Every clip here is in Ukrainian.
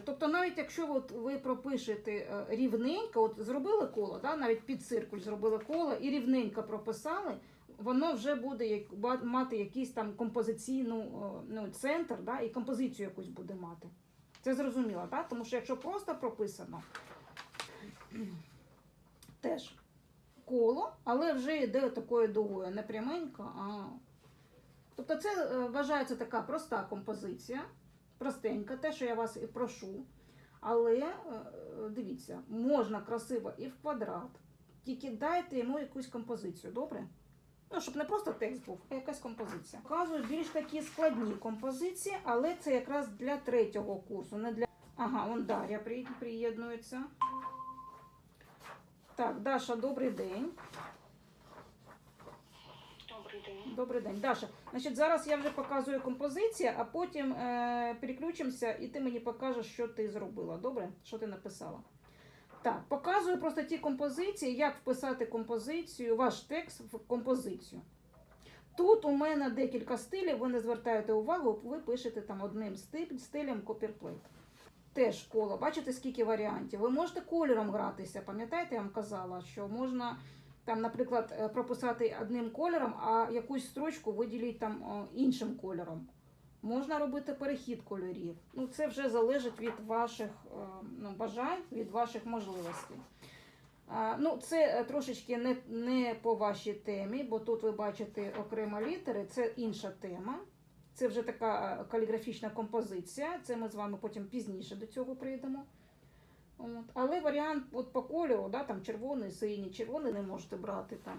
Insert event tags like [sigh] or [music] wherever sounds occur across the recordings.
Тобто, навіть якщо от ви пропишете е, рівненько, от зробили коло, да, навіть під циркуль зробили коло і рівненько прописали, воно вже буде мати якийсь там композиційну е, ну, центр, да, і композицію якусь буде мати. Це зрозуміло, так? Тому що якщо просто прописано, [clears throat] теж коло, але вже йде такою дугою, не пряменько, а. Тобто це е, вважається така проста композиція, простенька, те, що я вас і прошу. Але е, дивіться, можна красиво і в квадрат. Тільки дайте йому якусь композицію, добре? Ну, щоб не просто текст був, а якась композиція. Показую більш такі складні композиції, але це якраз для третього курсу, не для. Ага, он Дар'я приєднується. Так, Даша, добрий день. Добрий день. Даша. Значить, зараз я вже показую композицію, а потім е, переключимося, і ти мені покажеш, що ти зробила. Добре? Що ти написала? Так, показую просто ті композиції, як вписати композицію, ваш текст в композицію. Тут у мене декілька стилів, ви не звертаєте увагу, ви пишете там одним стиль, стилем копірплейт. Теж коло. Бачите, скільки варіантів. Ви можете кольором гратися. Пам'ятаєте, я вам казала, що можна там, наприклад, е, прописати одним кольором, а якусь строчку виділити там іншим кольором. Можна робити перехід кольорів. Ну, це вже залежить від ваших е, ну, бажань, від ваших можливостей. Ну, це е, трошечки не, не по вашій темі, бо тут ви бачите окремо літери, це інша тема. Це вже така е, каліграфічна композиція. Це ми з вами потім пізніше до цього прийдемо. От. Але варіант от по кольору, да, там червоний, синій, червоний не можете брати там.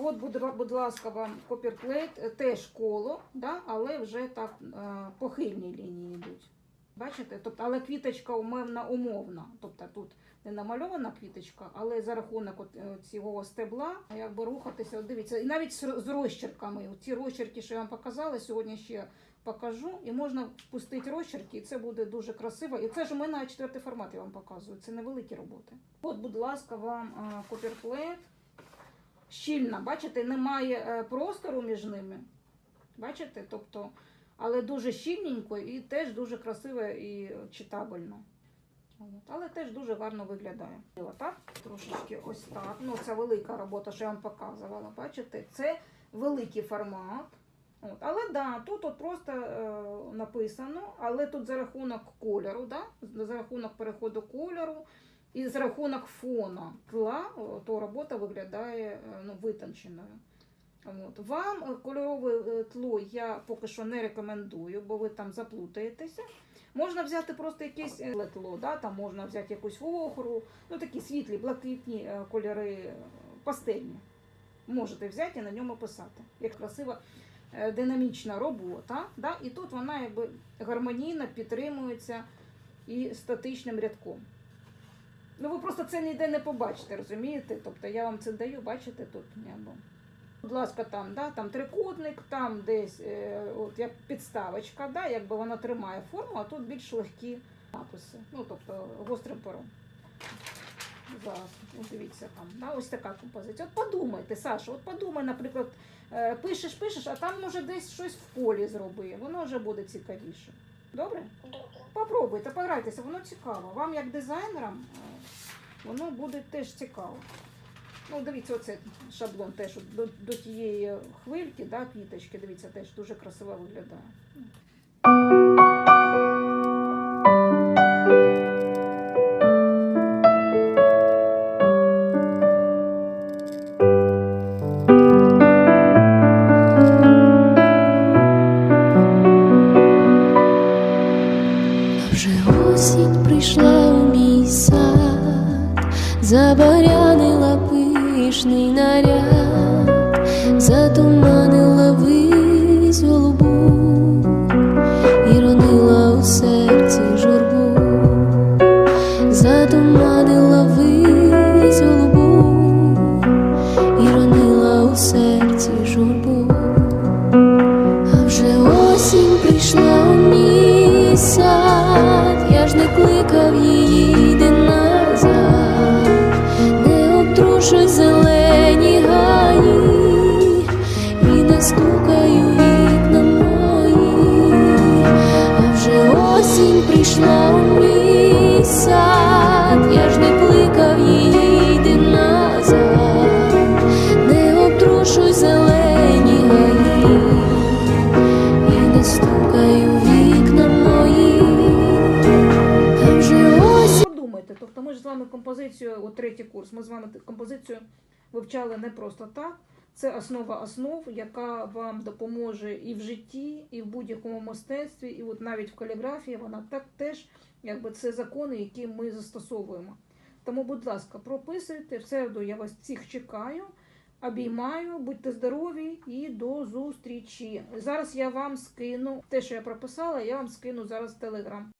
От, будь, ласка, вам копірплейт, теж коло, да, але вже так е, по лінії йдуть. Бачите? Тобто, але квіточка умовна умовна. Тобто тут не намальована квіточка, але за рахунок е, цього стебла якби рухатися. От дивіться, і навіть з, розчерками. Ці розчерки, що я вам показала, сьогодні ще покажу. І можна впустити розчерки, і це буде дуже красиво. І це ж у мене четвертий формат, я вам показую. Це невеликі роботи. От, будь ласка, вам е. Щільна, бачите, немає е, простору між ними. Бачите? Тобто, але дуже щільненько і теж дуже красиво і читабельно. Але теж дуже гарно виглядає. Так? Трошечки ось так. Ну, це велика робота, що я вам показувала. Бачите, це великий формат. От. Але да, тут от просто е, написано, але тут за рахунок кольору, да? за рахунок переходу кольору і за рахунок фона тла, то робота виглядає е, ну, витонченою. От. Вам е, кольорове е, тло я поки що не рекомендую, бо ви там заплутаєтеся. Можна взяти просто якесь е, тло, да? там можна взяти якусь охру, ну такі світлі, блакитні кольори, пастельні. Можете взяти і на ньому писати. Як красива динамічна робота. Да? І тут вона якби гармонійно підтримується і статичним рядком. Ну, ви просто це ніде не побачите, розумієте? Тобто я вам це даю, бачите тут. Якби. Будь ласка, там, да, там трикутник, там десь е, от як підставочка, да, якби вона тримає форму, а тут більш легкі написи. Ну, тобто гострим пером. Зараз, от дивіться там, да, ось така композиція. От подумайте, Саша, от подумай, наприклад, е, пишеш, пишеш, а там може десь щось в полі зроби, воно вже буде цікавіше. Добре? Добре. Попробуйте, пограйтеся, воно цікаво. Вам як дизайнерам е, воно буде теж цікаво. Ну, дивіться, оце шаблон теж до, до тієї хвильки, да, квіточки, дивіться, теж дуже красиво виглядає. Вже осінь прийшла у мій сад, забарянила пишний наряд, затуманила вись голубу і ронила у серці журбу, затуманила вись голубу і ронила у серці журбу. А вже осінь прийшла у мій прийшла у мій сад, я ж не кликав її йди назад, не обтрушуй зелені гаї і не стукай у вікна мої. Там же ось... Подумайте, тобто ми ж з вами композицію, у третій курс, ми з вами композицію вивчали не просто так. Це основа основ, яка вам допоможе і в житті, і в будь-якому мистецтві, і от навіть в каліграфії вона так теж, якби це закони, які ми застосовуємо. Тому, будь ласка, прописуйте. В середу я вас всіх чекаю. Обіймаю, будьте здорові і до зустрічі. Зараз я вам скину те, що я прописала, я вам скину зараз в телеграм.